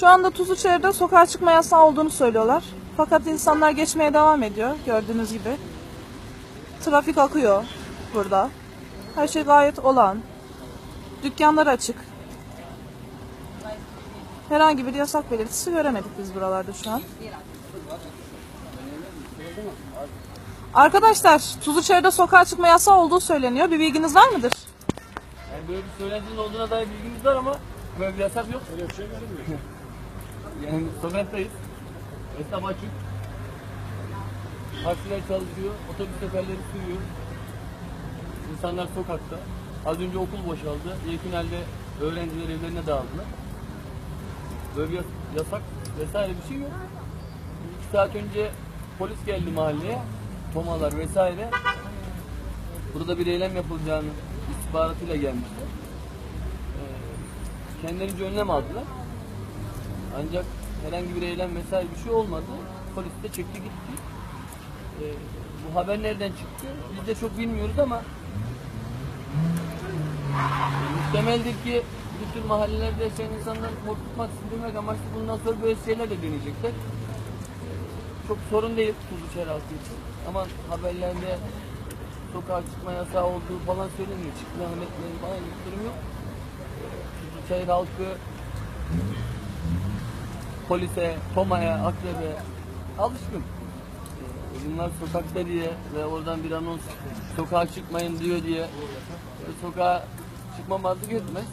Şu anda Tuzluçayır'da sokağa çıkma yasağı olduğunu söylüyorlar. Fakat insanlar geçmeye devam ediyor gördüğünüz gibi. Trafik akıyor burada. Her şey gayet olağan. Dükkanlar açık. Herhangi bir yasak belirtisi göremedik biz buralarda şu an. Arkadaşlar Tuzluçayır'da sokağa çıkma yasağı olduğu söyleniyor. Bir bilginiz var mıdır? Yani böyle bir söylentinin olduğuna dair bilgimiz var ama böyle bir yasak yok. Öyle bir şey görünmüyor. Yani sokaktayız. Esnaf açık. Taksiler çalışıyor. Otobüs seferleri sürüyor. İnsanlar sokakta. Az önce okul boşaldı. İlk finalde öğrenciler evlerine dağıldılar. Böyle bir yas- yasak vesaire bir şey yok. İki saat önce polis geldi mahalleye. Tomalar vesaire. Burada bir eylem yapılacağını istihbaratıyla gelmişler. Ee, kendilerince önlem aldılar. Ancak herhangi bir eylem vesaire bir şey olmadı. Polis de çekti gitti. Ee, bu haber nereden çıktı? Biz de çok bilmiyoruz ama muhtemeldir ki bu tür mahallelerde yaşayan insanları korkutmak, sindirmek amaçlı bundan sonra böyle şeyler de deneyecekler. Ee, Çok sorun değil Tuzluçayır halkı için. Ama haberlerde sokağa çıkma yasağı olduğu falan söyleniyor. Çıkmayan etmeyin falan bir durum yok. Ee, Tuzluçayır halkı polise, tomaya, akrebe alışkın. Ee, Bunlar sokakta diye ve oradan bir anons sokağa çıkmayın diyor diye e, sokağa çıkmamazlık etmez.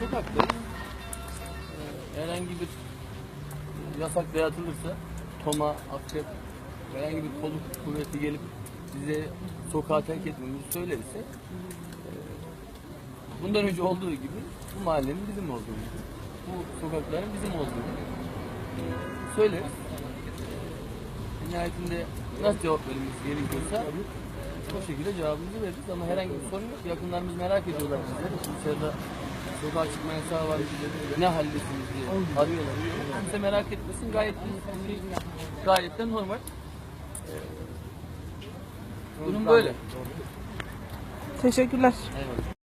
Sokaktayız. Ee, Herhangi bir e, yasak dayatılırsa toma, akrep herhangi bir kolluk kuvveti gelip bize sokağa terk etmemizi söylerse e, bundan önce olduğu gibi bu mahallenin bizim olduğunu, bu sokakların bizim olduğunu söyleriz. Nihayetinde nasıl cevap vermemiz gerekiyorsa o şekilde cevabımızı veririz ama herhangi bir sorun yok. Yakınlarımız merak ediyorlar bizleri. Dışarıda sokağa çıkma yasağı var. Ne haldesiniz diye arıyorlar. Kimse merak etmesin. Gayet gayet de normal. E, Durum böyle. Teşekkürler. Eyvallah.